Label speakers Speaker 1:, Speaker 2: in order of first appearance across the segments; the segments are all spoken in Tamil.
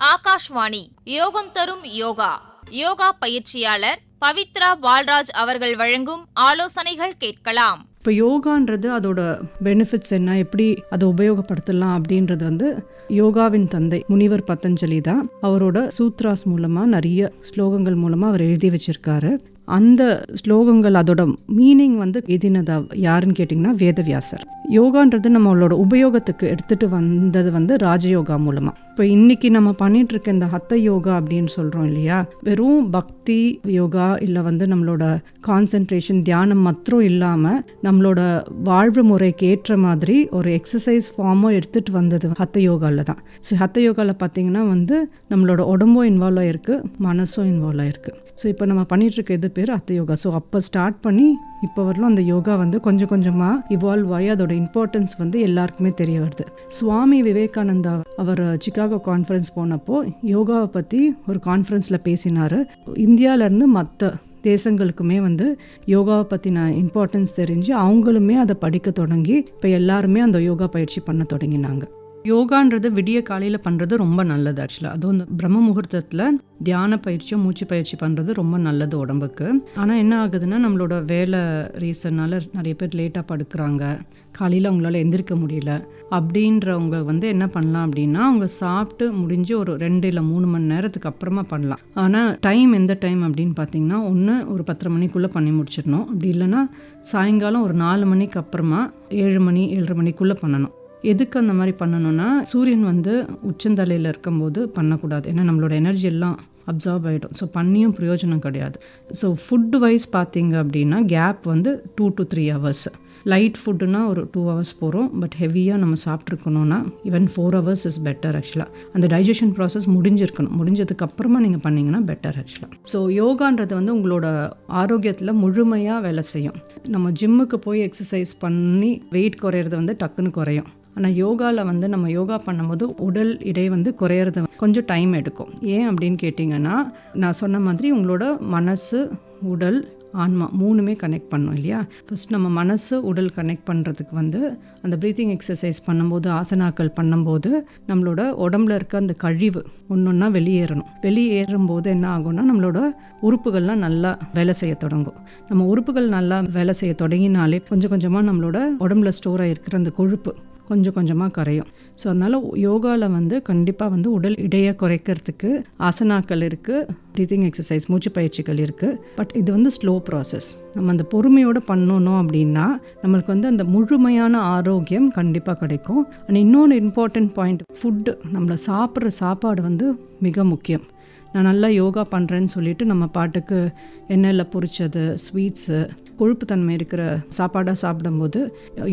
Speaker 1: ஆகாஷ்வாணி யோகம் தரும் யோகா. யோகா பயிற்சியாளர் பவித்ரா பால்ராஜ் அவர்கள் வழங்கும் ஆலோசனைகள் கேட்கலாம்.
Speaker 2: இப்போ யோகான்றது அதோட பெனிஃபிட்ஸ் என்ன எப்படி அதை உபயோகப்படுத்தலாம் அப்படின்றது வந்து யோகாவின் தந்தை முனிவர் பத்தஞ்சலி தான் அவரோட சூத்ராஸ் மூலமாக நிறைய ஸ்லோகங்கள் மூலமாக அவர் எழுதி வச்சிருக்காரு. அந்த ஸ்லோகங்கள் அதோட மீனிங் வந்து எதினதா யாருன்னு கேட்டிங்கன்னா வேதவியாசர். யோகான்றது நம்மளோட உபயோகத்துக்கு எடுத்துட்டு வந்தது வந்து ராஜயோகா மூலமாக இப்போ இன்னைக்கு நம்ம பண்ணிட்டு இருக்க இந்த ஹத்த யோகா அப்படின்னு சொல்கிறோம் இல்லையா? வெறும் பக்தி யோகா இல்லை வந்து நம்மளோட கான்சென்ட்ரேஷன் தியானம் மாத்திரம் இல்லாமல் நம்மளோட வாழ்வு முறைக்கு ஏற்ற மாதிரி ஒரு எக்ஸசைஸ் ஃபார்மும் எடுத்துகிட்டு வந்தது ஹத்த யோகாவில் தான். ஸோ ஹத்த யோகாவில் பார்த்தீங்கன்னா வந்து நம்மளோட உடம்பும் இன்வால்வ் ஆகிருக்கு மனசும் இன்வால்வ் ஆகிருக்கு ஸோ இப்போ நம்ம பண்ணிட்டு இருக்க இது பேர் அத்த யோகா. ஸோ அப்போ ஸ்டார்ட் பண்ணி இப்போ வரலும் அந்த யோகா வந்து கொஞ்சம் கொஞ்சமாக இவால்வ் ஆகி அதோட இம்பார்ட்டன்ஸ் வந்து எல்லாருக்குமே தெரிய வருது. சுவாமி விவேகானந்தா அவர் சிகாகோ கான்ஃபரன்ஸ் போனப்போ யோகாவை பற்றி ஒரு கான்ஃபரன்ஸில் பேசினார். இந்தியாவிலேருந்து மற்ற தேசங்களுக்குமே வந்து யோகாவை பற்றின இம்பார்ட்டன்ஸ் தெரிஞ்சு அவங்களுமே அதை படிக்க தொடங்கி இப்போ எல்லாருமே அந்த யோகா பயிற்சி பண்ண தொடங்கினாங்க. யோகான்றது விடிய காலையில் பண்ணுறது ரொம்ப நல்லது ஆக்சுவலாக அதுவும் இந்த பிரம்ம முகூர்த்தத்தில் தியான பயிற்சியும் மூச்சு பயிற்சி பண்ணுறது ரொம்ப நல்லது உடம்புக்கு. ஆனால் என்ன ஆகுதுன்னா நம்மளோட வேலை ரீசன்னால் நிறைய பேர் லேட்டாக படுக்கிறாங்க. காலையில் அவங்களால எந்திரிக்க முடியல. அப்படின்றவங்க வந்து என்ன பண்ணலாம் அப்படின்னா அவங்க சாப்பிட்டு முடிஞ்சு ஒரு ரெண்டு இல்லை மூணு மணி நேரத்துக்கு அப்புறமா பண்ணலாம். ஆனால் டைம் எந்த டைம் அப்படின்னு பார்த்தீங்கன்னா ஒன்று ஒரு பத்தரை மணிக்குள்ளே பண்ணி முடிச்சிடணும். அப்படி இல்லைன்னா சாயங்காலம் ஒரு நாலு மணிக்கு அப்புறமா ஏழு மணி ஏழரை மணிக்குள்ளே பண்ணணும். எதுக்கு அந்த மாதிரி பண்ணணும்னா சூரியன் வந்து உச்சந்தலையில் இருக்கும்போது பண்ணக்கூடாது. ஏன்னா நம்மளோட எனர்ஜி எல்லாம் அப்சார்ப் ஆகிடும் ஸோ பண்ணியும் பிரயோஜனம் கிடையாது. ஸோ ஃபுட்டு வைஸ் பார்த்தீங்க அப்படின்னா கேப் வந்து two to three hours light ஃபுட்டுனா ஒரு டூ ஹவர்ஸ் போகிறோம் பட் ஹெவியாக நம்ம சாப்பிட்ருக்கணும்னா even four hours is better ஆக்சுவலாக அந்த டைஜஷன் ப்ராசஸ் முடிஞ்சிருக்கணும். முடிஞ்சதுக்கு அப்புறமா நீங்கள் பண்ணிங்கன்னா பெட்டர் ஆக்சுவலாக ஸோ யோகான்றது வந்து உங்களோட ஆரோக்கியத்தில் முழுமையாக வேலை செய்யும். நம்ம ஜிம்முக்கு போய் எக்ஸசைஸ் பண்ணி வெயிட் குறையிறது வந்து டக்குன்னு குறையும். ஆனால் யோகாவில் வந்து நம்ம யோகா பண்ணும்போது உடல் இடை வந்து குறையிறது கொஞ்சம் டைம் எடுக்கும். ஏன் அப்படின்னு கேட்டிங்கன்னா நான் சொன்ன மாதிரி உங்களோட மனசு உடல் ஆன்மா மூணுமே கனெக்ட் பண்ணோம் இல்லையா? ஃபஸ்ட் நம்ம மனசு உடல் கனெக்ட் பண்ணுறதுக்கு வந்து அந்த ப்ரீத்திங் எக்ஸசைஸ் பண்ணும்போது ஆசனாக்கள் பண்ணும்போது நம்மளோட உடம்புல இருக்க அந்த கழிவு ஒன்று ஒன்றா வெளியேறணும். வெளியேறும் போது என்ன ஆகும்னா நம்மளோட உறுப்புகள்லாம் நல்லா வேலை செய்ய தொடங்கும். நம்ம உறுப்புகள் நல்லா வேலை செய்ய தொடங்கினாலே கொஞ்சம் கொஞ்சமாக நம்மளோட உடம்புல ஸ்டோர் ஆகிருக்கிற அந்த கொழுப்பு கொஞ்சம் கொஞ்சமாக கரையும். ஸோ அதனால் யோகாவில் வந்து கண்டிப்பாக வந்து உடல் இடையை குறைக்கிறதுக்கு ஆசனாக்கள் இருக்குது ப்ரீத்திங் எக்ஸசைஸ் மூச்சு பயிற்சிகள் இருக்குது பட் இது வந்து ஸ்லோ ப்ராசஸ் நம்ம அந்த பொறுமையோடு பண்ணணும் அப்படின்னா நம்மளுக்கு வந்து அந்த முழுமையான ஆரோக்கியம் கண்டிப்பாக கிடைக்கும். அண்ட் இன்னொன்று இம்பார்ட்டண்ட் பாயிண்ட் ஃபுட்டு நம்மளை சாப்பிட்ற சாப்பாடு வந்து மிக முக்கியம். நான் நல்லா யோகா பண்ணுறேன்னு சொல்லிட்டு நம்ம பாட்டுக்கு எண்ணெயில் பொரிச்சது ஸ்வீட்ஸு கொழுப்பு தன்மை இருக்கிற சாப்பாடாக சாப்பிடும்போது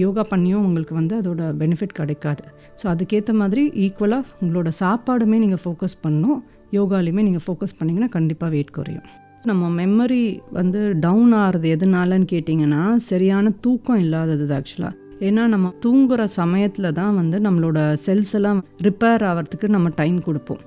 Speaker 2: யோகா பண்ணியும் உங்களுக்கு வந்து அதோட பெனிஃபிட் கிடைக்காது. ஸோ அதுக்கேற்ற மாதிரி ஈக்குவலாக உங்களோட சாப்பாடுமே நீங்கள் ஃபோக்கஸ் பண்ணணும். யோகாலையுமே நீங்கள் ஃபோக்கஸ் பண்ணிங்கன்னா கண்டிப்பாக வெயிட் குறையும். நம்ம மெமரி வந்து டவுன் ஆகிறது எதனாலன்னு கேட்டிங்கன்னா சரியான தூக்கம் இல்லாதது ஆக்சுவலாக ஏன்னா நம்ம தூங்குகிற சமயத்தில் தான் வந்து நம்மளோட செல்ஸ் எல்லாம் ரிப்பேர் ஆகிறதுக்கு நம்ம டைம் கொடுப்போம்.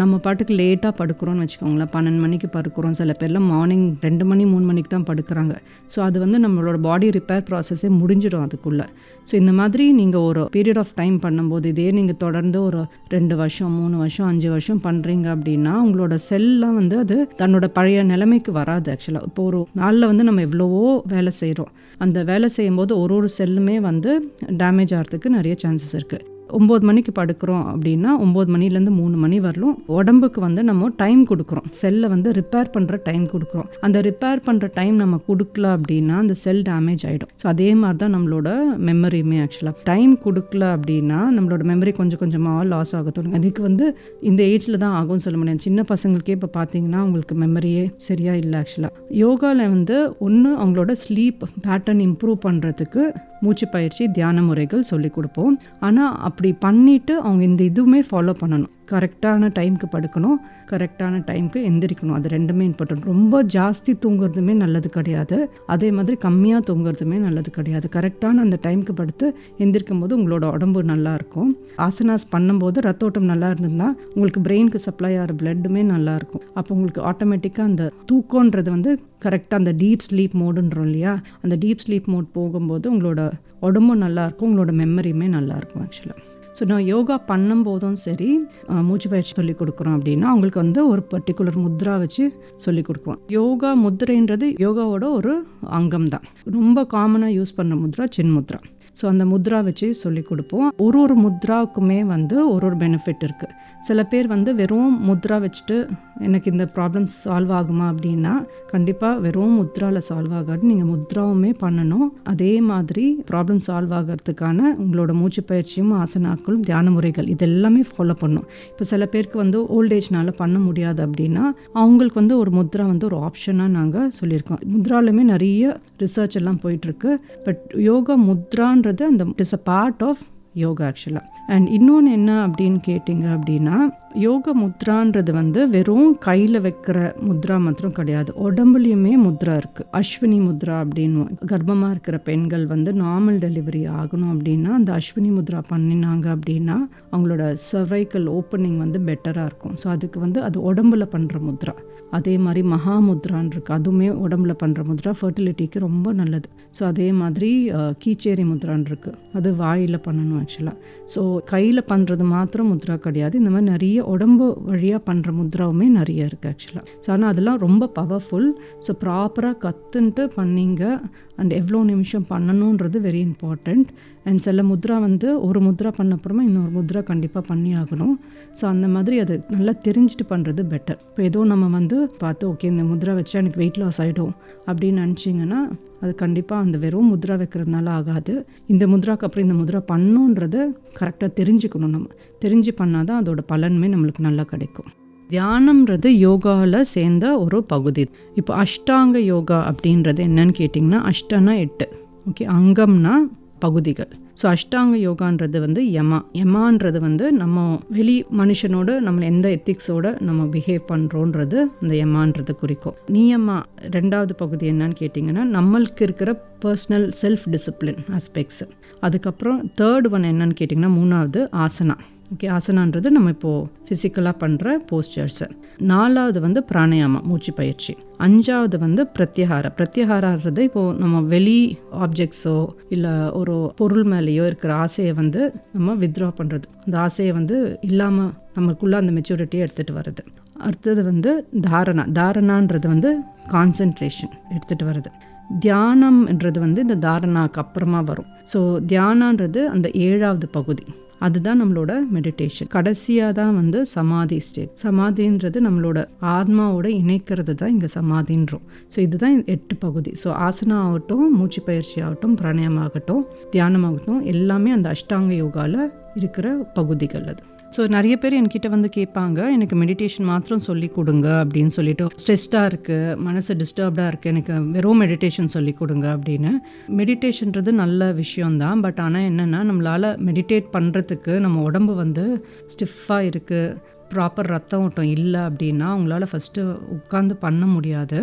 Speaker 2: நம்ம பாட்டுக்கு லேட்டாக படுக்கிறோம்னு வச்சுக்கோங்களேன். பன்னெண்டு மணிக்கு படுக்கிறோம். சில பேர்லாம் மார்னிங் ரெண்டு மணி மூணு மணிக்கு தான் படுக்கிறாங்க. ஸோ அது வந்து நம்மளோட பாடி ரிப்பேர் ப்ராசஸே முடிஞ்சிடும் அதுக்குள்ளே. ஸோ இந்த மாதிரி நீங்கள் ஒரு பீரியட் ஆஃப் டைம் பண்ணும்போது இதே நீங்கள் தொடர்ந்து ஒரு ரெண்டு வருஷம் மூணு வருஷம் அஞ்சு வருஷம் பண்ணுறீங்க அப்படின்னா உங்களோட செல்லாம் வந்து அது தன்னோட பழைய நிலைமைக்கு வராது ஆக்சுவலாக இப்போ ஒரு நாளில் வந்து நம்ம எவ்வளவோ வேலை செய்கிறோம் அந்த வேலை செய்யும்போது ஒரு ஒரு செல்லுமே வந்து டேமேஜ் ஆகிறதுக்கு நிறைய சான்சஸ் இருக்குது ஒம்பது மணிக்கு படுக்கிறோம் அப்படின்னா ஒம்பது மணிலேருந்து மூணு மணி வரலும் உடம்புக்கு வந்து நம்ம டைம் கொடுக்குறோம். செல்லை வந்து ரிப்பேர் பண்ணுற டைம் கொடுக்குறோம். அந்த ரிப்பேர் பண்ணுற டைம் நம்ம கொடுக்கல அப்படின்னா அந்த செல் டேமேஜ் ஆகிடும் ஸோ அதே மாதிரி தான் நம்மளோட மெமரியுமே ஆக்சுவலாக டைம் கொடுக்கல அப்படின்னா நம்மளோட மெமரி கொஞ்சம் கொஞ்சமாக லாஸ் ஆக தொடங்கும். அதுக்கு வந்து இந்த ஏஜில் தான் ஆகும்னு சொல்ல முடியாது. சின்ன பசங்களுக்கே இப்போ பார்த்தீங்கன்னா அவங்களுக்கு மெமரியே சரியாக இல்லை ஆக்சுவலாக யோகாவில் வந்து ஒன்று அவங்களோட ஸ்லீப் பேட்டர்ன் இம்ப்ரூவ் பண்ணுறதுக்கு மூச்சு பயிற்சி தியான முறைகள் சொல்லி கொடுப்போம். ஆனால் அப்படி பண்ணிவிட்டு அவங்க இந்த இதுவுமே ஃபாலோ பண்ணணும். கரெக்டான டைமுக்கு படுக்கணும் கரெக்டான டைமுக்கு எந்திரிக்கணும். அது ரெண்டுமே இம்பார்ட்டன்ட் ரொம்ப ஜாஸ்தி தூங்குறதுமே நல்லது கிடையாது. அதே மாதிரி கம்மியாக தூங்குறதுமே நல்லது கிடையாது. கரெக்டான அந்த டைமுக்கு படுத்து எந்திரிக்கும் போது உங்களோட உடம்பு நல்லாயிருக்கும் ஆசனாஸ் பண்ணும்போது ரத்த ஓட்டம் நல்லா இருந்ததுன்னா உங்களுக்கு பிரெயினுக்கு சப்ளை ஆகிற பிளட்டுமே நல்லாயிருக்கும் அப்போ உங்களுக்கு ஆட்டோமேட்டிக்காக அந்த தூக்கன்றது வந்து கரெக்டாக அந்த டீப் ஸ்லீப் மோடுன்றோம் இல்லையா? அந்த டீப் ஸ்லீப் மோட் போகும்போது உங்களோட உடம்பும் நல்லாயிருக்கும் உங்களோட மெமரியுமே நல்லாயிருக்கும் ஆக்சுவலாக ஸோ நான் யோகா பண்ணும்போதும் சரி மூச்சு பயிற்சி சொல்லிக் கொடுக்குறோம் அப்படின்னா அவங்களுக்கு வந்து ஒரு பர்டிகுலர் முத்ரா வச்சு சொல்லிக் கொடுக்குவோம். யோகா முத்ரைன்றது யோகாவோட ஒரு அங்கம் தான் ரொம்ப காமனாக யூஸ் பண்ணுற முத்ரா சின் முத்ரா. ஸோ அந்த முத்ரா வச்சு சொல்லிக் கொடுப்போம். ஒரு ஒரு முத்ராவுக்குமே வந்து ஒரு ஒரு பெனிஃபிட் இருக்குது சில பேர் வந்து வெறும் முத்ரா வச்சுட்டு எனக்கு இந்த ப்ராப்ளம் சால்வ் ஆகுமா? அப்படின்னா கண்டிப்பாக வெறும் முத்ராவில் சால்வ் ஆகாது. நீங்கள் முத்ராவுமே பண்ணணும். அதே மாதிரி ப்ராப்ளம் சால்வ் ஆகிறதுக்கான உங்களோட மூச்சு பயிற்சியும் நாட்களும் தியான முறைகள் இது எல்லாமே ஃபாலோ பண்ணும். இப்போ சில பேருக்கு வந்து ஓல்டேஜ்னால பண்ண முடியாது அப்படின்னா அவங்களுக்கு வந்து ஒரு முத்ரா வந்து ஒரு ஆப்ஷனாக நாங்கள் சொல்லியிருக்கோம். முத்ராலுமே நிறைய ரிசர்ச் எல்லாம் போயிட்டுருக்கு. பட் யோகா முத்ரான்றது அந்த it's a part of yoga ஆக்சுவலாக அண்ட் இன்னொன்று என்ன அப்படின்னு கேட்டிங்க அப்படின்னா யோக முத்ரான்றது வந்து வெறும் கையில் வைக்கிற முத்ரா மாத்திரம் கிடையாது. உடம்புலையுமே முத்ரா இருக்குது அஸ்வினி முத்ரா அப்படின்னு கர்ப்பமாக இருக்கிற பெண்கள் வந்து நார்மல் டெலிவரி ஆகணும் அப்படின்னா அந்த அஸ்வினி முத்ரா பண்ணினாங்க அப்படின்னா அவங்களோட சர்வைக்கல் ஓப்பனிங் வந்து பெட்டராக இருக்கும். ஸோ அதுக்கு வந்து அது உடம்புல பண்ணுற முத்ரா. அதே மாதிரி மகா முத்ரான் இருக்குது அதுவுமே உடம்புல பண்ணுற முத்ரா. ஃபர்டிலிட்டிக்கு ரொம்ப நல்லது. ஸோ அதே மாதிரி கீச்சேரி முத்ரான் இருக்குது அது வாயில் பண்ணணும் ஆக்சுவலாக ஸோ கையில் பண்ணுறது மாத்திரம் முத்ரா கிடையாது. இந்த மாதிரி நிறைய உடம்பு வழியாக பண்ணுற முத்ராவுமே நிறைய இருக்குது ஆக்சுவலாக ஸோ ஆனால் அதெல்லாம் ரொம்ப பவர்ஃபுல் ஸோ ப்ராப்பராக கற்றுன்ட்டு பண்ணீங்க. அண்ட் எவ்வளோ நிமிஷம் பண்ணணுன்றது வெரி இம்பார்ட்டண்ட் அண்ட் சில முத்ரா வந்து ஒரு முத்ரா பண்ண அப்புறமா இன்னொரு முத்ரா கண்டிப்பாக பண்ணி ஆகணும் ஸோ அந்த மாதிரி அது நல்லா தெரிஞ்சுட்டு பண்ணுறது பெட்டர் இப்போ ஏதோ நம்ம வந்து பார்த்து ஓகே இந்த முத்ரா வச்சா எனக்கு வெயிட் லாஸ் ஆகிடும் அப்படின்னு நினச்சிங்கன்னா அது கண்டிப்பாக அந்த வெறும் முத்ரா வைக்கிறதுனால ஆகாது. இந்த முத்ராக்கு அப்புறம் இந்த முத்ரா பண்ணுன்றதை கரெக்டாக தெரிஞ்சுக்கணும் நம்ம. தெரிஞ்சு பண்ணால் தான் அதோட பலனுமே நம்மளுக்கு நல்லா கிடைக்கும். தியானம்ன்றது யோகாவில் சேர்ந்த ஒரு பகுதி. இப்போ அஷ்டாங்க யோகா அப்படின்றது என்னன்னு கேட்டிங்கன்னா அஷ்டனா எட்டு. ஓகே அங்கம்னா பகுதிகள். ஸோ அஷ்டாங்க யோகான்றது வந்து யமா யமான்றது வந்து நம்ம வெளி மனுஷனோட நம்ம எந்த எத்திக்ஸோட நம்ம பிஹேவ் பண்ணுறோன்றது அந்த யமான்றது குறிக்கும். நியமா ரெண்டாவது பகுதி என்னன்னு கேட்டிங்கன்னா நம்மளுக்கு இருக்கிற பர்சனல் செல்ஃப் டிசிப்ளின் ஆஸ்பெக்ட்ஸ் அதுக்கப்புறம் தேர்ட் ஒன் என்னன்னு கேட்டிங்கன்னா மூணாவது ஆசனா. ஓகே ஆசனான்றது நம்ம இப்போது ஃபிசிக்கலாக பண்ணுற போஸ்டர்ஸு நாலாவது வந்து பிராணாயாமம் மூச்சு பயிற்சி. அஞ்சாவது வந்து பிரத்யஹார பிரத்யஹாரன்றது இப்போது நம்ம வெளி ஆப்ஜெக்ட்ஸோ இல்லை ஒரு பொருள் மேலேயோ இருக்கிற ஆசையை வந்து நம்ம வித்ட்ரா பண்ணுறது அந்த ஆசையை வந்து இல்லாமல் நமக்குள்ளே அந்த மெச்சூரிட்டியை எடுத்துகிட்டு வருது அடுத்தது வந்து தாரணா. தாரணான்றது வந்து கான்சன்ட்ரேஷன் எடுத்துகிட்டு வருது தியானம்ன்றது வந்து இந்த தாரணாக்கு அப்புறமா வரும். ஸோ தியானன்றது அந்த ஏழாவது பகுதி. அதுதான் நம்மளோட மெடிடேஷன் கடைசியாக தான் வந்து சமாதி ஸ்டேட் சமாதின்றது நம்மளோட ஆத்மாவோட இணைக்கிறது தான் இங்கே சமாதின்றோம். ஸோ இதுதான் எட்டு பகுதி. ஸோ ஆசனா ஆகட்டும் மூச்சு பயிற்சி ஆகட்டும் பிராணயம் ஆகட்டும் தியானம் ஆகட்டும் எல்லாமே அந்த அஷ்டாங்க யோகாவில் இருக்கிற பகுதிகள் அது. ஸோ நிறைய பேர் என்கிட்ட வந்து கேட்பாங்க எனக்கு மெடிடேஷன் மாத்திரம் சொல்லி கொடுங்க அப்படின்னு சொல்லிட்டு. ஸ்ட்ரெஸ்டாக இருக்குது மனசு டிஸ்டர்ப்டாக இருக்குது எனக்கு வெறும் மெடிடேஷன் சொல்லி கொடுங்க அப்படின்னு. மெடிடேஷன்றது நல்ல விஷயம்தான் பட் ஆனால் என்னென்னா நம்மளால் மெடிடேட் பண்ணுறதுக்கு நம்ம உடம்பு வந்து ஸ்டிஃபாக இருக்குது ப்ராப்பர் ரத்த ஓட்டம் இல்லை அப்படின்னா அவங்களால ஃபஸ்ட்டு உட்காந்து பண்ண முடியாது.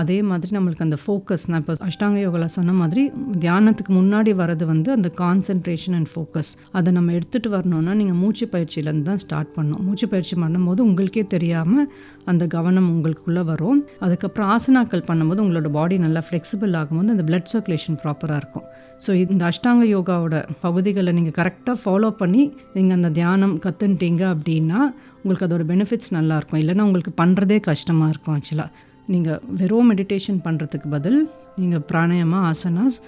Speaker 2: அதே மாதிரி நம்மளுக்கு அந்த ஃபோக்கஸ் நான் இப்போ அஷ்டாங்க யோகாவில் சொன்ன மாதிரி தியானத்துக்கு முன்னாடி வர்றது வந்து அந்த கான்சென்ட்ரேஷன் அண்ட் ஃபோக்கஸ் அதை நம்ம எடுத்துகிட்டு வரணும்னா நீங்கள் மூச்சு பயிற்சியிலேருந்து தான் ஸ்டார்ட் பண்ணணும். மூச்சு பயிற்சி பண்ணும்போது உங்களுக்கே தெரியாமல் அந்த கவனம் உங்களுக்குள்ளே வரும். அதுக்கப்புறம் ஆசனாக்கள் பண்ணும்போது உங்களோட பாடி நல்லா ஃப்ளெக்சிபிள் ஆகும்போது அந்த பிளட் சர்க்குலேஷன் ப்ராப்பராக இருக்கும். ஸோ இந்த அஷ்டாங்க யோகாவோட பகுதிகளை நீங்கள் கரெக்டாக ஃபாலோ பண்ணி நீங்கள் அந்த தியானம் கற்றுன்ட்டீங்க அப்படின்னா உங்களுக்கு அதோட பெனிஃபிட்ஸ் நல்லாயிருக்கும். இல்லைன்னா உங்களுக்கு பண்ணுறதே கஷ்டமாக இருக்கும் ஆக்சுவலாக நீங்கள் வெறும் மெடிடேஷன் பண்ணுறதுக்கு பதில் நீங்கள் பிராணாயமா ஆசனாஸ்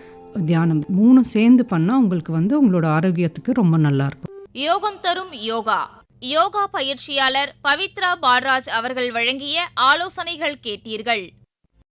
Speaker 2: தியானம் மூணும் சேர்ந்து பண்ணால் உங்களுக்கு வந்து உங்களோட ஆரோக்கியத்துக்கு ரொம்ப நல்லாயிருக்கும்.
Speaker 1: யோகம் தரும் யோகா. யோகா பயிற்சியாளர் பவித்ரா பால்ராஜ் அவர்கள் வழங்கிய ஆலோசனைகள் கேட்டீர்கள்.